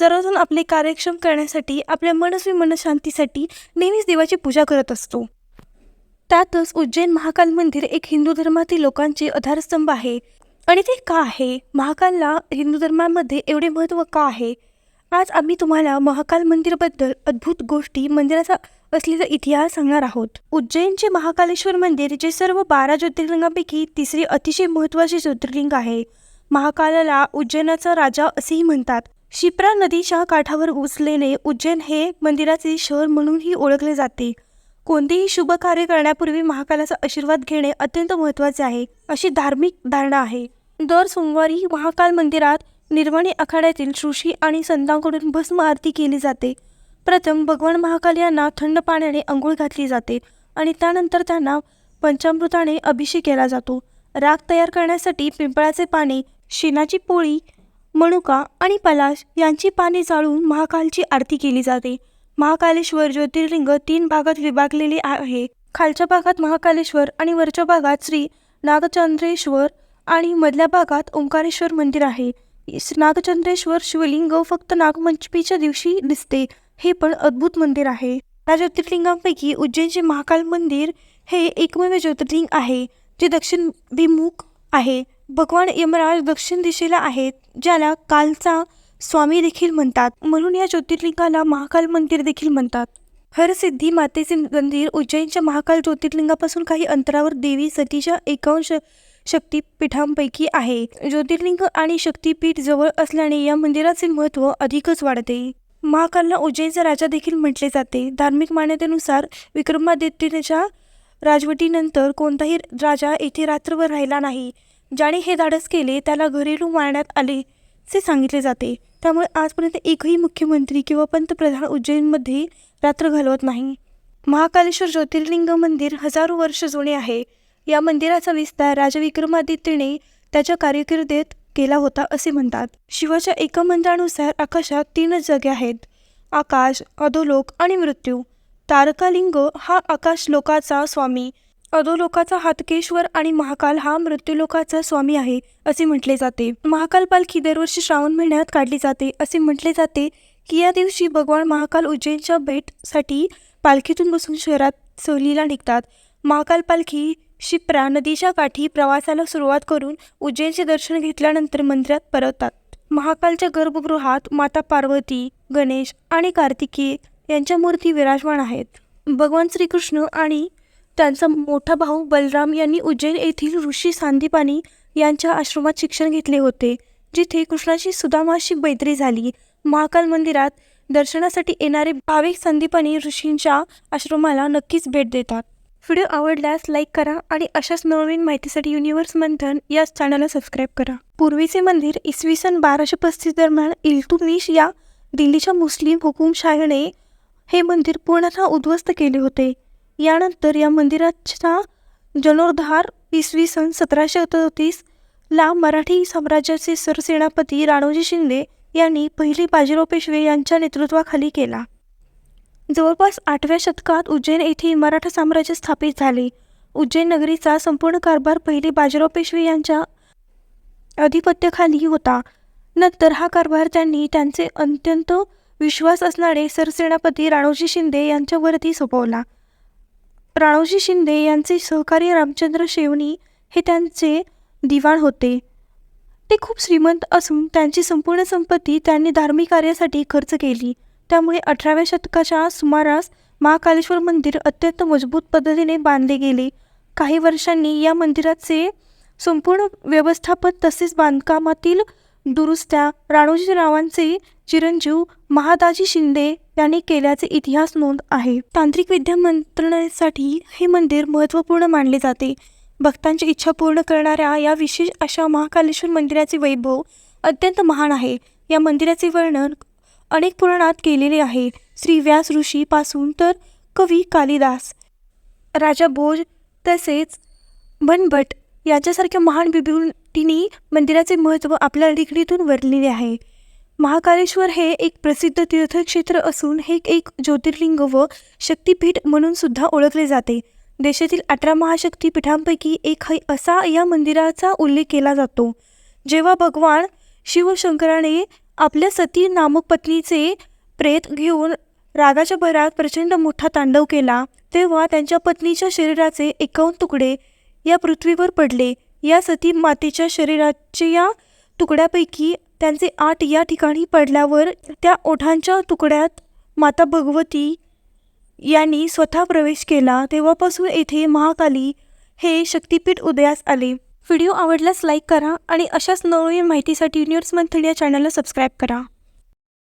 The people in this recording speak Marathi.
सर्वजण आपले कार्यक्षम करण्यासाठी आपल्या मनस्वी मनशांतीसाठी नेहमीच देवाची पूजा करत असतो. त्यातच उज्जैन महाकाल मंदिर एक हिंदू धर्मातील लोकांचे आधारस्तंभ आहे. आणि ते का आहे? महाकालला हिंदू धर्मामध्ये एवढे महत्त्व का आहे? आज आम्ही तुम्हाला महाकाल मंदिरबद्दल अद्भुत गोष्टी मंदिराचा असलेला इतिहास सांगणार आहोत. उज्जैनचे महाकालेश्वर मंदिर जे सर्व बारा ज्योतिर्लिंगापैकी तिसरे अतिशय महत्त्वाचे ज्योतिर्लिंग आहे. महाकालाला उज्जैनाचा राजा असेही म्हणतात. शिप्रा नदीच्या काठावर उचलेले उज्जैन हे मंदिराचे शहर म्हणूनही ओळखले जाते. कोणतेही शुभ कार्य करण्यापूर्वी महाकालाचा आशीर्वाद घेणे अत्यंत महत्त्वाचे आहे अशी धार्मिक धारणा आहे. दर सोमवारी महाकाल मंदिरात निर्वाणी आखाड्यातील ऋषी आणि संतांकडून भस्म आरती केली जाते. प्रथम भगवान महाकाल यांना थंड पाण्याने अंघोळ घातली जाते आणि त्यानंतर त्यांना पंचामृताने अभिषेक केला जातो. राग तयार करण्यासाठी पिंपळाचे पाने शेणाची पोळी मनुका आणि पलाश यांची पाने जाळून महाकालची आरती केली जाते. महाकालेश्वर ज्योतिर्लिंग तीन भागात विभागलेले आहे. खालच्या भागात महाकालेश्वर आणि वरच्या भागात श्री नागचंद्रेश्वर आणि मधल्या भागात ओंकारेश्वर मंदिर आहे. नागचंद्रेश्वर शिवलिंग फक्त नागपंचमीच्या दिवशी दिसते. हे पण अद्भुत मंदिर आहे. या ज्योतिर्लिंगांपैकी उज्जैनचे महाकाल मंदिर हे एकमेव ज्योतिर्लिंग आहे जे दक्षिणभिमुख आहे. भगवान यमराज दक्षिण दिशेला आहेत ज्याला कालचा स्वामी देखील म्हणतात. म्हणून या ज्योतिर्लिंगाला महाकाल मंदिर देखील म्हणतात. हरसिद्धी मातेचे मंदिर उज्जैनच्या महाकाल ज्योतिर्लिंगापासून काही अंतरावर देवी सतीच्या एकांश शक्तीपीठांपैकी आहे. ज्योतिर्लिंग आणि शक्तीपीठ जवळ असल्याने या मंदिराचे महत्त्व अधिकच वाढते. महाकालला उज्जैनचा राजा देखील म्हटले जाते. धार्मिक मान्यतेनुसार विक्रमादित्यच्या राजवटीनंतर कोणताही राजा येथे रात्रभर राहिला नाही. ज्याने हे धाडस केले त्याला घरेलू मारण्यात आले असे सांगितले जाते. त्यामुळे आजपर्यंत एकही मुख्यमंत्री किंवा पंतप्रधान उज्जैनमध्ये रात्र घालवत नाही. महाकालेश्वर ज्योतिर्लिंग मंदिर हजारो वर्ष जुने आहे. या मंदिराचा विस्तार राजा विक्रमादित्यने त्याच्या कारकिर्दीत केला होता असे म्हणतात. शिवाच्या एका मंत्रानुसार आकाशात तीनच जगे आहेत. आकाश अधोलोक आणि मृत्यू. तारकालिंग हा आकाश लोकाचा स्वामी. अधोलोकाचा हातकेश्वर आणि महाकाल हा मृत्यूलोकाचा स्वामी आहे असे म्हटले जाते. महाकाल पालखी दरवर्षी श्रावण महिन्यात काढली जाते असे म्हटले जाते की या दिवशी भगवान महाकाल उज्जैनच्या भेटसाठी पालखीतून बसून शहरात सहलीला निघतात. महाकाल पालखी शिप्रा नदीच्या काठी प्रवासाला सुरुवात करून उज्जैनचे दर्शन घेतल्यानंतर मंदिरात परतात महाकालच्या गर्भगृहात माता पार्वती गणेश आणि कार्तिकेय यांच्या मूर्ती विराजमान आहेत. भगवान श्रीकृष्ण आणि त्यांचा मोठा भाऊ बलराम यांनी उज्जैन येथील ऋषी सांदीपानी यांच्या आश्रमात शिक्षण घेतले होते जिथे कृष्णाची सुदामाशी मैत्री झाली. महाकाल मंदिरात दर्शनासाठी येणारे भाविक संदीपानी ऋषींच्या आश्रमाला नक्कीच भेट देतात. व्हिडिओ आवडल्यास लाईक करा आणि अशाच नवीन माहितीसाठी युनिव्हर्स मंथन या चॅनलला सबस्क्राईब करा. पूर्वीचे मंदिर इसवी सन बाराशे पस्तीस दरम्यान इल्तुमिश या दिल्लीच्या मुस्लिम हुकुमशाहीने हे मंदिर पूर्णतः उद्ध्वस्त केले होते. यानंतर या मंदिराचा जीर्णोद्धार इसवी सन सतराशे अडतीस ला मराठी साम्राज्याचे सरसेनापती राणोजी शिंदे यांनी पहिली बाजीराव पेशवे यांच्या नेतृत्वाखाली केला. जवळपास आठव्या शतकात उज्जैन येथे मराठा साम्राज्य स्थापित झाले. उज्जैन नगरीचा संपूर्ण कारभार पहिले बाजीराव पेशवे यांच्या अधिपत्याखाली होता. नंतर हा कारभार त्यांनी त्यांचे अत्यंत विश्वास असणारे सरसेनापती राणोजी शिंदे यांच्यावरती सोपवला. राणोजी शिंदे यांचे सहकारी रामचंद्र शेवणी हे त्यांचे दिवाण होते. ते खूप श्रीमंत असून त्यांची संपूर्ण संपत्ती त्यांनी धार्मिक कार्यासाठी खर्च केली. त्यामुळे अठराव्या शतकाच्या सुमारास महाकालेश्वर मंदिर अत्यंत मजबूत पद्धतीने बांधले गेले. काही वर्षांनी या मंदिराचे संपूर्ण व्यवस्थापन तसेच बांधकामातील दुरुस्त्या राणोजीरावांचे चिरंजीव महादाजी शिंदे यांनी केल्याचे इतिहास नोंद आहे. तांत्रिक विद्या मंत्रणासाठी हे मंदिर महत्त्वपूर्ण मानले जाते. भक्तांची इच्छा पूर्ण करणाऱ्या या विशेष अशा महाकालेश्वर मंदिराचे वैभव अत्यंत महान आहे. या मंदिराचे वर्णन अनेक पुराणात केलेले आहे. श्री व्यास ऋषीपासून तर कवी कालिदास राजा भोज तसेच भनभट यांच्यासारख्या महान विभूतींनी मंदिराचे महत्त्व आपल्या लेखणीतून वरलेले आहे. महाकालेश्वर हे एक प्रसिद्ध तीर्थक्षेत्र असून हे एक ज्योतिर्लिंग व शक्तीपीठ म्हणून सुद्धा ओळखले जाते. देशातील अठरा महाशक्तीपीठांपैकी एक है असा या मंदिराचा उल्लेख केला जातो. जेव्हा भगवान शिवशंकराने आपल्या सती नामक पत्नीचे प्रेत घेऊन रागाच्या भरात प्रचंड मोठा तांडव केला तेव्हा त्यांच्या पत्नीच्या शरीराचे एकावन्न तुकडे या पृथ्वीवर पडले. या सती मातेच्या शरीराच्या या तुकड्यापैकी त्यांचे आठ या ठिकाणी पडल्यावर त्या ओठांच्या तुकड्यात माता भगवती यांनी स्वतः प्रवेश केला. तेव्हापासून येथे महाकाली हे शक्तिपीठ उदयास आले. व्हिडिओ आवडल्यास लाईक करा आणि अशाच नवनवीन माहितीसाठी न्यूज मंथन या चॅनलला सबस्क्राईब करा.